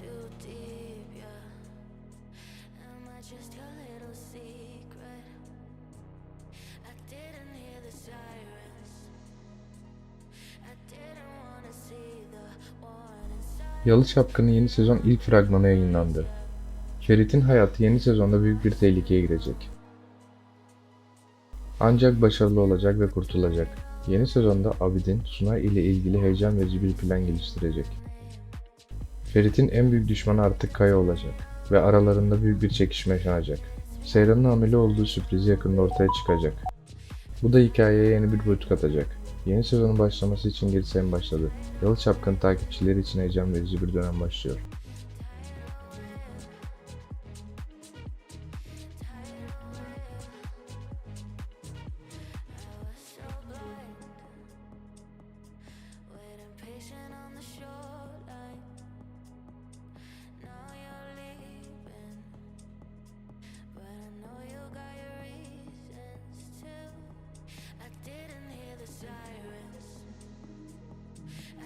too deep, yeah. Am I just your little secret? I didn't hear the sirens. I didn't wanna see the warning. Yalı Çapkını yeni sezon ilk fragmanı yayınlandı. Ferit'in hayatı yeni sezonda büyük bir tehlikeye girecek. Ancak başarılı olacak ve kurtulacak. Yeni sezonda Abidin, Sunay ile ilgili heyecan verici bir plan geliştirecek. Ferit'in en büyük düşmanı artık Kaya olacak ve aralarında büyük bir çekişme yaşanacak. Seyran'ın hamile olduğu sürprizi yakında ortaya çıkacak. Bu da hikayeye yeni bir boyut katacak. Yeni sezonun başlaması için geri sayım başladı. Yalı Çapkın takipçileri için heyecan verici bir dönem başlıyor.